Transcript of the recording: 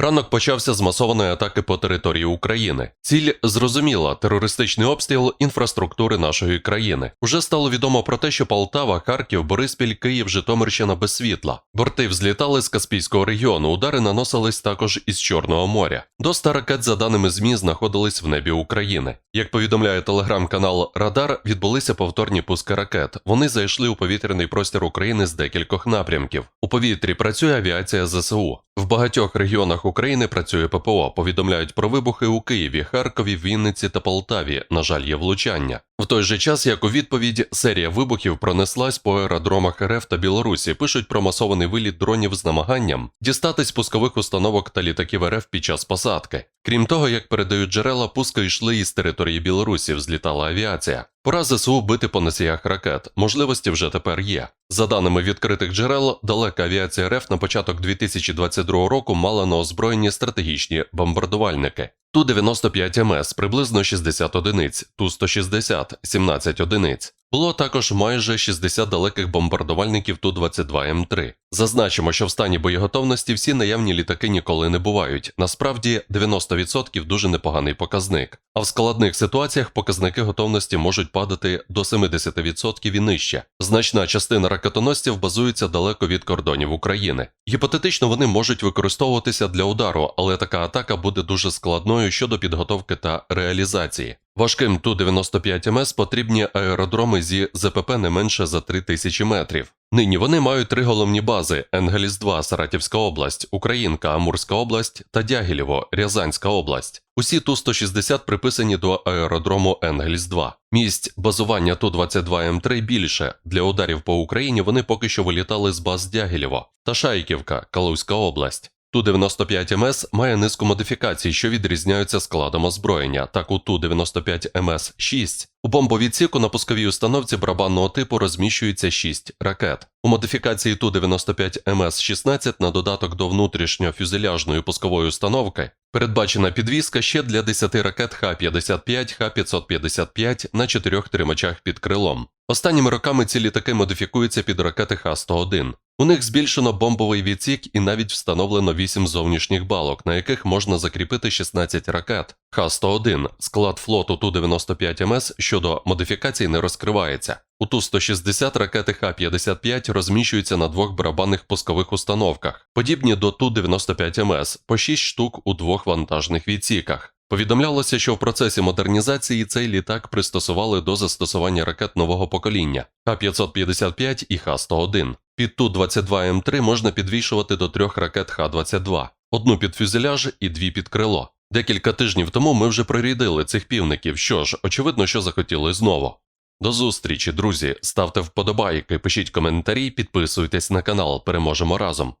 Ранок почався з масованої атаки по території України. Ціль зрозуміла терористичний обстріл інфраструктури нашої країни. Уже стало відомо про те, що Полтава, Харків, Бориспіль, Київ, Житомирщина без світла. Борти взлітали з Каспійського регіону. Удари наносились також із Чорного моря. До 100 ракет, за даними ЗМІ, знаходились в небі України. Як повідомляє телеграм-канал Радар, відбулися повторні пуски ракет. Вони зайшли у повітряний простір України з декількох напрямків. У повітрі працює авіація ЗСУ. В багатьох регіонах України працює ППО. Повідомляють про вибухи у Києві, Харкові, Вінниці та Полтаві. На жаль, є влучання. В той же час, як у відповідь, серія вибухів пронеслась по аеродромах РФ та Білорусі. Пишуть про масований виліт дронів з намаганням дістатись пускових установок та літаків РФ під час посадки. Крім того, як передають джерела, пуски йшли із території Білорусі, злітала авіація. Пора ЗСУ бити по носіях ракет. Можливості вже тепер є. За даними відкритих джерел, далека авіація РФ на початок 2022 року мала на озброєнні стратегічні бомбардувальники. Ту-95 МС приблизно 60 одиниць, Ту-160 – 17 одиниць. Було також майже 60 далеких бомбардувальників Ту-22М3. Зазначимо, що в стані боєготовності всі наявні літаки ніколи не бувають. Насправді 90% дуже непоганий показник. А в складних ситуаціях показники готовності можуть падати до 70% і нижче. Значна частина ракетоносців базується далеко від кордонів України. Гіпотетично вони можуть використовуватися для удару, але така атака буде дуже складною щодо підготовки та реалізації. Важким Ту-95 МС потрібні аеродроми зі ЗПП не менше за 3000 метрів. Нині вони мають три головні бази: Енгельс-2, Саратівська область, Українка, Амурська область та Дягілєво, Рязанська область. Усі Ту-160 приписані до аеродрому Енгельс-2. Місць базування Ту-22М3 більше. Для ударів по Україні вони поки що вилітали з баз Дягілєво та Шайківка, Калузька область. Ту-95 МС має низку модифікацій, що відрізняються складом озброєння. Так у Ту-95 МС-6 у бомбовідсіку на пусковій установці барабанного типу розміщується 6 ракет. У модифікації Ту-95 МС-16 на додаток до внутрішньофюзеляжної пускової установки передбачена підвізка ще для 10 ракет Х-55, Х-555 на чотирьох тримачах під крилом. Останніми роками ці літаки модифікуються під ракети Х-101. У них збільшено бомбовий відсік і навіть встановлено 8 зовнішніх балок, на яких можна закріпити 16 ракет. Х-101 склад флоту Ту-95 МС щодо модифікацій не розкривається. У Ту-160 ракети Х-55 розміщуються на двох барабанних пускових установках, подібні до Ту-95 МС, по 6 штук у двох вантажних відсіках. Повідомлялося, що в процесі модернізації цей літак пристосували до застосування ракет нового покоління Х-555 і Х-101. Під Ту-22М3 можна підвішувати до трьох ракет Х-22, одну під фюзеляж і дві під крило. Декілька тижнів тому ми вже прорядили цих півників, що ж, очевидно, що захотіли знову. До зустрічі, друзі. Ставте вподобайки, пишіть коментарі, підписуйтесь на канал. Переможемо разом.